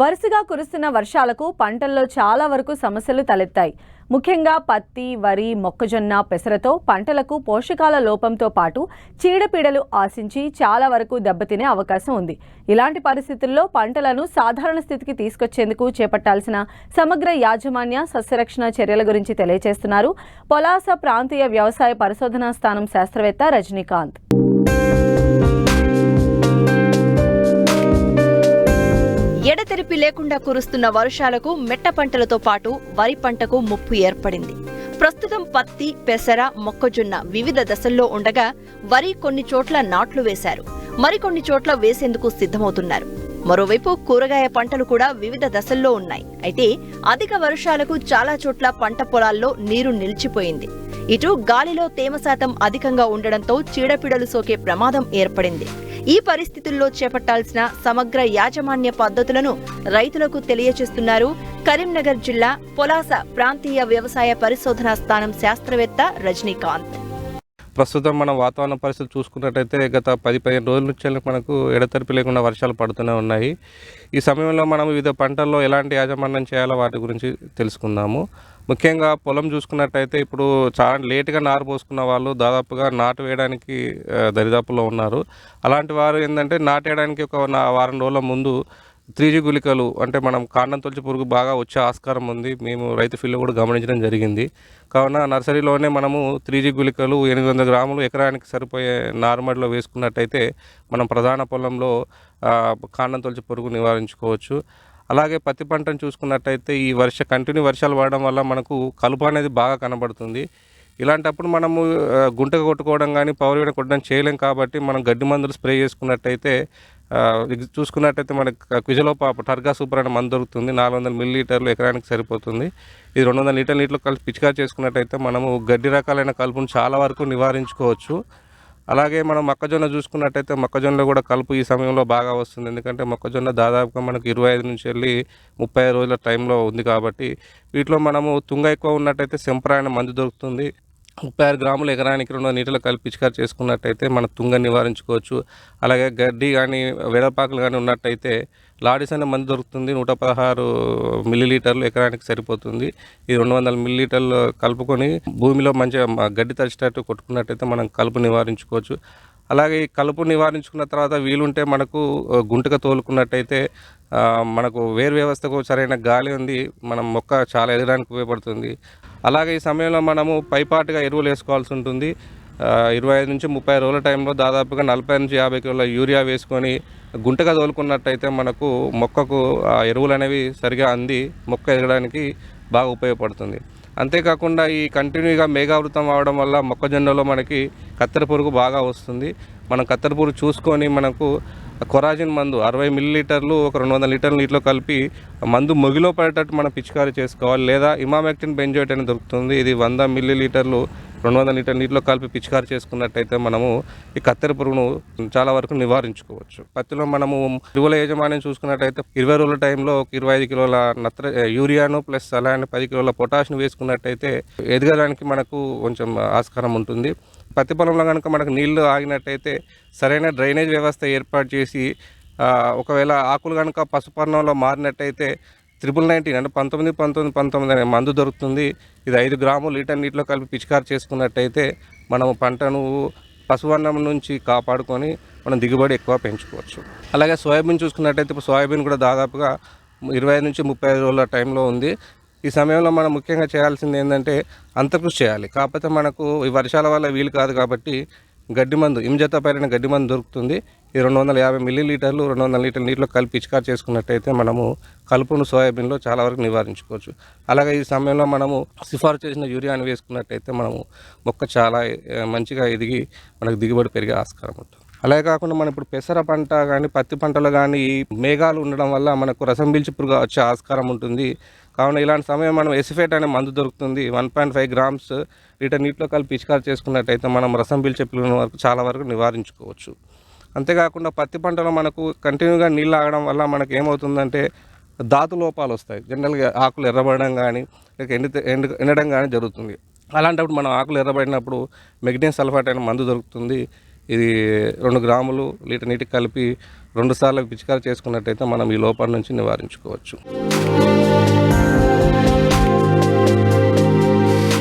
వరుసగా కురుస్తున్న వర్షాలకు పంటల్లో చాలా వరకు సమస్యలు తలెత్తాయి. ముఖ్యంగా పత్తి వరి మొక్కజొన్న పెసరతో పంటలకు పోషకాల లోపంతో పాటు చీడపీడలు ఆశించి చాలా వరకు దెబ్బతినే అవకాశం ఉంది. ఇలాంటి పరిస్థితుల్లో పంటలను సాధారణ స్థితికి తీసుకొచ్చేందుకు చేపట్టాల్సిన సమగ్ర యాజమాన్య సస్యరక్షణ చర్యల గురించి తెలియజేస్తున్నారు. పొలాస ప్రాంతీయ వ్యవసాయ పరిశోధనా స్థానం శాస్త్రవేత్త రజనీకాంత్. ఎడతెరిపి లేకుండా కురుస్తున్న వర్షాలకు మెట్ట పంటలతో పాటు వరి పంటకు ముప్పు ఏర్పడింది. ప్రస్తుతం పత్తి పెసర మొక్కజొన్న వివిధ దశల్లో ఉండగా వరి కొన్ని చోట్ల నాట్లు వేశారు. మరికొన్ని చోట్ల వేసేందుకు సిద్ధమవుతున్నారు. మరోవైపు కూరగాయ పంటలు కూడా వివిధ దశల్లో ఉన్నాయి. అయితే అధిక వర్షాలకు చాలా చోట్ల పంట పొలాల్లో నీరు నిలిచిపోయింది. ఇటు గాలిలో తేమ శాతం అధికంగా ఉండడంతో చీడపీడలు సోకే ప్రమాదం ఏర్పడింది. ఈ పరిస్థితుల్లో చేపట్టాల్సిన సమగ్ర యాజమాన్య పద్ధతులను రైతులకు తెలియజేస్తున్నారు కరీంనగర్ జిల్లా పొలాస ప్రాంతీయ వ్యవసాయ పరిశోధనా స్థానం శాస్త్రవేత్త రజనీకాంత్. ప్రస్తుతం మనం వాతావరణ పరిస్థితులు చూసుకున్నట్టయితే గత పది పదిహేను రోజుల నుంచి మనకు ఎడతెరిపి లేకుండా వర్షాలు పడుతూనే ఉన్నాయి. ఈ సమయంలో మనం వివిధ పంటల్లో ఎలాంటి యాజమాన్యం చేయాలో వాటి గురించి తెలుసుకుందాము. ముఖ్యంగా పొలం చూసుకున్నట్టయితే ఇప్పుడు చాలా లేటుగా నారు పోసుకున్న వాళ్ళు దాదాపుగా నాటు వేయడానికి దరిదాపులో ఉన్నారు. అలాంటి వారు ఏంటంటే నాటేయడానికి ఒక వారం రోజుల ముందు త్రీజీ గుళికలు అంటే మనం కాండం తొలిచి పురుగు బాగా వచ్చే ఆస్కారం ఉంది. మేము రైతు ఫీల్డ్లో కూడా గమనించడం జరిగింది. కావున నర్సరీలోనే మనము త్రీజీ గుళికలు ఎనిమిది వందల గ్రాములు ఎకరానికి సరిపోయే నారుమడిలో వేసుకున్నట్టయితే మనం ప్రధాన పొలంలో కాండం తొలిచి పురుగు నివారించుకోవచ్చు. అలాగే పత్తి పంటను చూసుకున్నట్టయితే ఈ వర్ష కంటిన్యూ వర్షాలు పడడం వల్ల మనకు కలుపు అనేది బాగా కనబడుతుంది. ఇలాంటప్పుడు మనము గుంట కొట్టుకోవడం కానీ పవర్ వేయడం కొట్టడం చేయలేం కాబట్టి మనం గడ్డి మందులు స్ప్రే చేసుకున్నట్టయితే చూసుకున్నట్టయితే మనకి క్విజలోపా టర్గా సూపర్ అనే మందు దొరుకుతుంది. నాలుగు వందల మిల్లీ లీటర్లు ఎకరానికి సరిపోతుంది. ఇది రెండు వందల లీటర్ నీటిలో కలిపి పిచికా చేసుకున్నట్టయితే మనము గడ్డి రకాలైన కలుపును చాలా వరకు నివారించుకోవచ్చు. అలాగే మనం మొక్కజొన్న చూసుకున్నట్టయితే మొక్కజొన్నలో కూడా కలుపు ఈ సమయంలో బాగా వస్తుంది. ఎందుకంటే మొక్కజొన్న దాదాపుగా మనకు ఇరవై ఐదు నుంచి వెళ్ళి ముప్పై రోజుల టైంలో ఉంది కాబట్టి వీటిలో మనము తుంగ ఎక్కువ ఉన్నట్టయితే సెంపరాయన మందు దొరుకుతుంది. ముప్పై ఆరు గ్రాములు ఎకరానికి రెండు నీటిలో కలిపి పిచికారి చేసుకున్నట్టయితే మన తుంగ నివారించుకోవచ్చు. అలాగే గడ్డి కానీ వెడపాకులు కానీ ఉన్నట్టయితే లాడిస్ అనే మందు దొరుకుతుంది. నూట పదహారు మిల్లీలీటర్లు ఎకరానికి సరిపోతుంది. ఇది రెండు వందల మిల్లీలీటర్లు కలుపుకొని భూమిలో మంచిగా గడ్డి తడిచేటట్టు కొట్టుకున్నట్టయితే మనం కలుపు నివారించుకోవచ్చు. అలాగే ఈ కలుపు నివారించుకున్న తర్వాత వీలుంటే మనకు గుంటగా గుంటక తోలుకున్నట్టయితే మనకు వేరు వ్యవస్థకు సరైన గాలి ఉంది మనం మొక్క చాలా ఎదగడానికి ఉపయోగపడుతుంది. అలాగే ఈ సమయంలో మనము పైపాటుగా ఎరువులు వేసుకోవాల్సి ఉంటుంది. ఇరవై ఐదు నుంచి ముప్పై రోజుల టైంలో దాదాపుగా నలభై నుంచి యాభై కిలోల యూరియా వేసుకొని గుంటగా తోలుకున్నట్టయితే మనకు మొక్కకు ఆ ఎరువులు అనేవి సరిగా అంది మొక్క ఎదగడానికి బాగా ఉపయోగపడుతుంది. అంతేకాకుండా ఈ కంటిన్యూగా మేఘావృతం అవడం వల్ల మొక్కజొన్నలో మనకి కత్తెర పురుగు బాగా వస్తుంది. మనం కత్తెర పురుగు చూసుకొని మనకు కొరాజిన్ మందు అరవై మిల్లీలీటర్లు ఒక రెండు వందల లీటర్ల నీటిలో కలిపి మందు మొగిలో పడేటట్టు మనం పిచికారీ చేసుకోవాలి. లేదా ఇమామెక్టిన్ బెంజోయిట్ అని దొరుకుతుంది. ఇది వంద మిల్లీలీటర్లు రెండు వందల లీటర్ నీటిలో కలిపి పిచికారి చేసుకున్నట్టయితే మనము ఈ కత్తెర పురుగును చాలా వరకు నివారించుకోవచ్చు. పత్తిలో మనము ఎరువుల యాజమాన్యం చూసుకున్నట్టయితే ఇరవై రోజుల టైంలో ఒక ఇరవై ఐదు కిలోల నత్ర యూరియాను ప్లస్ అలానే పది కిలోల పొటాష్ను వేసుకున్నట్టయితే ఎదగడానికి మనకు కొంచెం ఆస్కారం ఉంటుంది. పత్తి పొలంలో కనుక మనకు నీళ్ళు ఆగినట్టయితే సరైన డ్రైనేజ్ వ్యవస్థ ఏర్పాటు చేసి ఒకవేళ ఆకులు కనుక పసుపర్ణంలో మారినట్టయితే త్రిపుల్ నైన్టీన్ అంటే పంతొమ్మిది పంతొమ్మిది పంతొమ్మిది అనే మందు దొరుకుతుంది. ఇది ఐదు గ్రాములు లీటర్ నీటిలో కలిపి పిచికారి చేసుకున్నట్టయితే మనం పంటను పశువన్నం నుంచి కాపాడుకొని మనం దిగుబడి ఎక్కువ పెంచుకోవచ్చు. అలాగే సోయాబీన్ చూసుకున్నట్టయితే ఇప్పుడు సోయాబీన్ కూడా దాదాపుగా ఇరవై ఐదు నుంచి ముప్పై ఐదు రోజుల టైంలో ఉంది. ఈ సమయంలో మనం ముఖ్యంగా చేయాల్సింది ఏంటంటే అంతకృషి చేయాలి. కాకపోతే మనకు ఈ వర్షాల వల్ల వీలు కాదు కాబట్టి గడ్డి మందు ఇంజత పైన గడ్డి మందు దొరుకుతుంది. ఈ రెండు వందల యాభై మిల్లీ లీటర్లు రెండు వందల లీటర్ల నీటిలో కలిపి పిచికారి చేసుకున్నట్టయితే మనము కలుపును సోయాబీన్లో చాలా వరకు నివారించుకోవచ్చు. అలాగే ఈ సమయంలో మనము సిఫారు చేసిన యూరియాని వేసుకున్నట్టయితే మనము మొక్క చాలా మంచిగా ఎదిగి మనకు దిగుబడి పెరిగే ఆస్కారం ఉంటుంది. అలాగే కాకుండా మనం ఇప్పుడు పెసర పంట కానీ పత్తి పంటలో కానీ ఈ మేఘాలు ఉండడం వల్ల మనకు రసం పీల్చి పురుగు వచ్చే ఆస్కారం ఉంటుంది. కావున ఇలాంటి సమయం మనం ఎసిఫేట్ అనే మందు దొరుకుతుంది. One point five grams litre నీటిలో కలిపి పిచికారి చేసుకున్నట్టయితే మనం రసం పీల్చే పురుగుల వరకు చాలా వరకు నివారించుకోవచ్చు. అంతేకాకుండా పత్తి పంటలో మనకు కంటిన్యూగా నీళ్ళు ఆగడం వల్ల మనకు ఏమవుతుందంటే ధాతు లోపాలు వస్తాయి. జనరల్గా ఆకులు ఎర్రబడడం కానీ లేక ఎండి ఎండు ఎండడం కానీ జరుగుతుంది. అలాంటప్పుడు మనం ఆకులు ఎర్రబడినప్పుడు మెగ్నీషియం సల్ఫేట్ అనే మందు దొరుకుతుంది. ఇది రెండు గ్రాములు లీటర్ నీటికి కలిపి రెండు సార్లు పిచికారి చేసుకున్నట్టయితే మనం ఈ లోపల నుంచి నివారించుకోవచ్చు.